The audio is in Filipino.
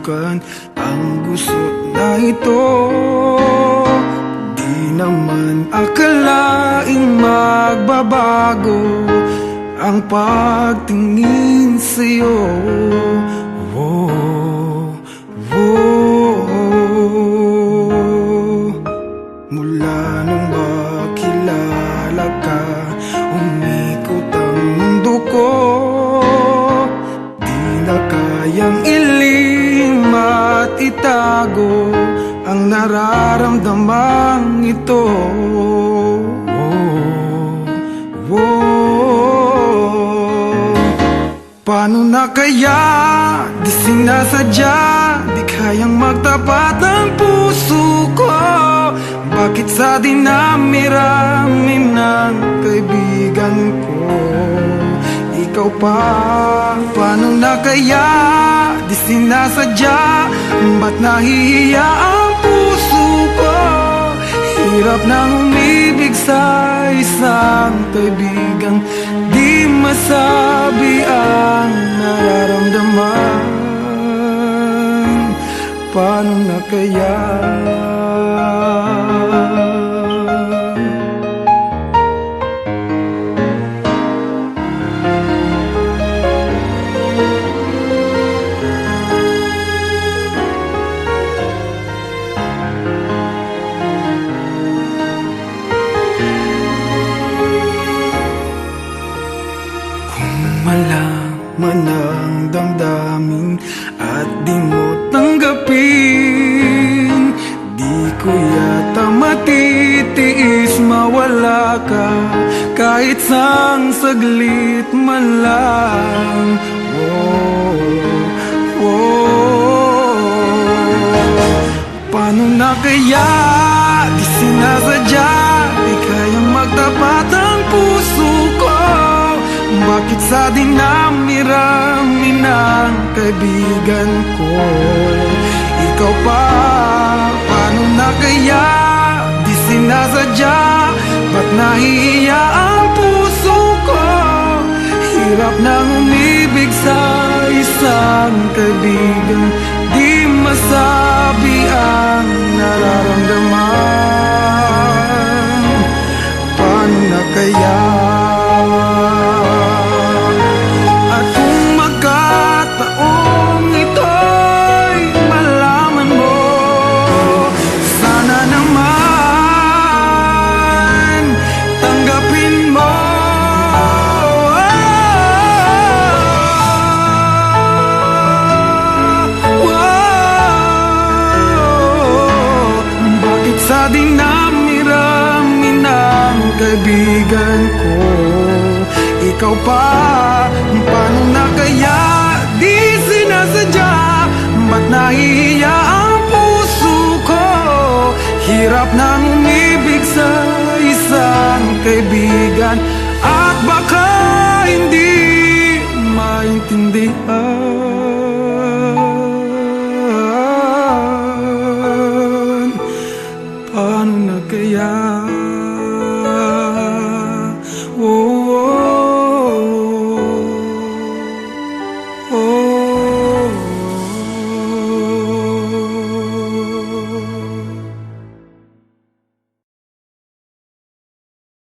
subukan ang gusto na ito. Di naman akalaing magbabago Ang pagtingin sa'yo itago Ang nararamdamang ito. Whoa, whoa Paano na kaya di sinasadya Di kayang magtapat ang puso ko? Bakit sa dinami-rami ng kaibigan ko? Ikaw pa, paano na kaya sinasadya Ba't nahihiya ang puso ko Hirap nang umibig sa isang kaibigang Di masabi ang nararamdaman Paano na kaya? Malaman ang damdamin at di mo tanggapin. Di ko yata matitiis mawala ka. Kahit sang saglit man lang. Whoa, whoa. Paano na kaya di sinasadya? Di kayang magtapat Bakit sa dinami-rami ng kaibigan ko? Ikaw pa, paano na kaya? Di sinasadya Ba't nahihiya ang puso ko? Hirap nang umibig sa isang kaibigan. Di masabi ang nararamdaman dinami-rami ng kaibigan ko. Ikaw pa, paano na kaya di sinasadya? Ba't nahihiya ang puso ko? Hirap nang umibig sa isang kaibigan. At baka hindi maintindihan